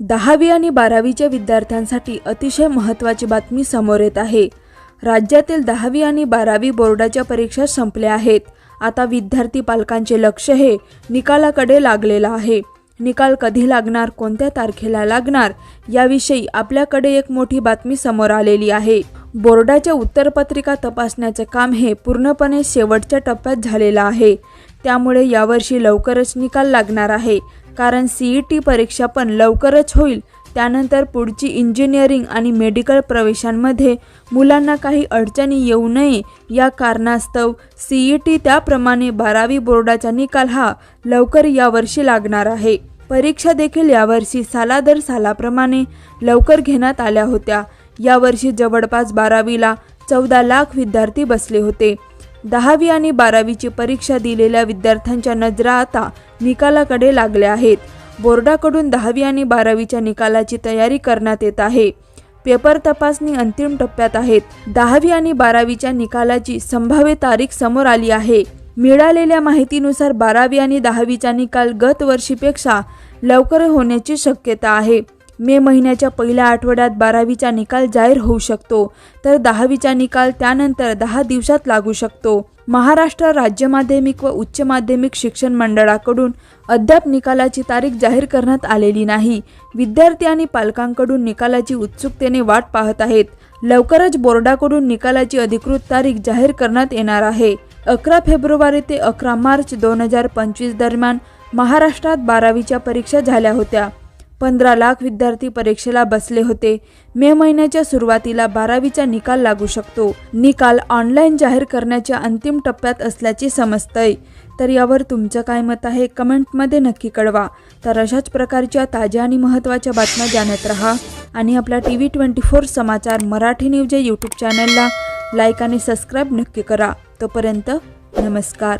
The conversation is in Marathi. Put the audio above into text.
दहावी आणि बारावीच्या विद्यार्थ्यांसाठी अतिशय महत्त्वाची बातमी समोर येत आहे. राज्यातील दहावी आणि बारावी बोर्डाच्या परीक्षा संपल्या आहेत. आता विद्यार्थी पालकांचे लक्ष हे निकालाकडे लागलेलं आहे. निकाल कधी लागणार कोणत्या तारखेला लागणार याविषयी आपल्याकडे एक मोठी बातमी समोर आलेली आहे. बोर्डाच्या उत्तरपत्रिका तपासण्याचे काम हे पूर्णपणे शेवटच्या टप्प्यात झालेलं आहे. त्यामुळे यावर्षी लवकरच निकाल लागणार आहे. कारण सी ई टी परीक्षा पण लवकरच होईल. त्यानंतर पुढची इंजिनिअरिंग आणि मेडिकल प्रवेशांमध्ये मुलांना काही अडचणी येऊ नये. या कारणास्तव सी ई टी त्याप्रमाणे बारावी बोर्डाचा निकाल हा लवकर यावर्षी लागणार आहे. परीक्षा देखील यावर्षी सालादर सालाप्रमाणे लवकर घेण्यात आल्या होत्या. यावर्षी जवळपास बारावीला चौदा लाख विद्यार्थी बसले होते. दहावी आणि बारावीची परीक्षा दिलेल्या विद्यार्थ्यांच्या नजरा आता निकालाकडे लागल्या आहेत. बोर्डाकडून दहावी आणि बारावीच्या निकालाची तयारी करण्यात येत आहे. पेपर तपासणी अंतिम टप्प्यात आहेत. दहावी आणि बारावीच्या निकालाची संभाव्य तारीख समोर आली आहे. मिळालेल्या माहितीनुसार बारावी आणि दहावीचा निकाल गत वर्षीपेक्षा लवकर होण्याची शक्यता आहे. मे महिन्याच्या पहिल्या आठवड्यात बारावीचा निकाल जाहीर होऊ शकतो. तर दहावीचा निकाल त्यानंतर दहा दिवसात लागू शकतो. महाराष्ट्र राज्य माध्यमिक व उच्च माध्यमिक शिक्षण मंडळाकडून अद्याप निकालाची तारीख जाहीर करण्यात आलेली नाही. विद्यार्थी आणि पालकांकडून निकालाची उत्सुकतेने वाट पाहत आहेत. लवकरच बोर्डाकडून निकालाची अधिकृत तारीख जाहीर करण्यात येणार आहे. अकरा फेब्रुवारी ते अकरा मार्च दोन हजार पंचवीस दरम्यान महाराष्ट्रात बारावीच्या परीक्षा झाल्या होत्या. पंधरा लाख विद्यार्थी परीक्षेला बसले होते. मे महिन्याच्या सुरुवातीला बारावीचा निकाल लागू शकतो. निकाल ऑनलाईन जाहीर करण्याच्या अंतिम टप्प्यात असल्याचे समजतंय. तर यावर तुमचं काय मत आहे? कमेंटमध्ये नक्की कळवा. तर अशाच प्रकारच्या ताज्या आणि महत्त्वाच्या बातम्या जाणत राहा आणि आपल्या V twenty four Samachar Marathi news या यूट्यूब चॅनलला लाईक आणि सबस्क्राईब नक्की करा. तोपर्यंत नमस्कार.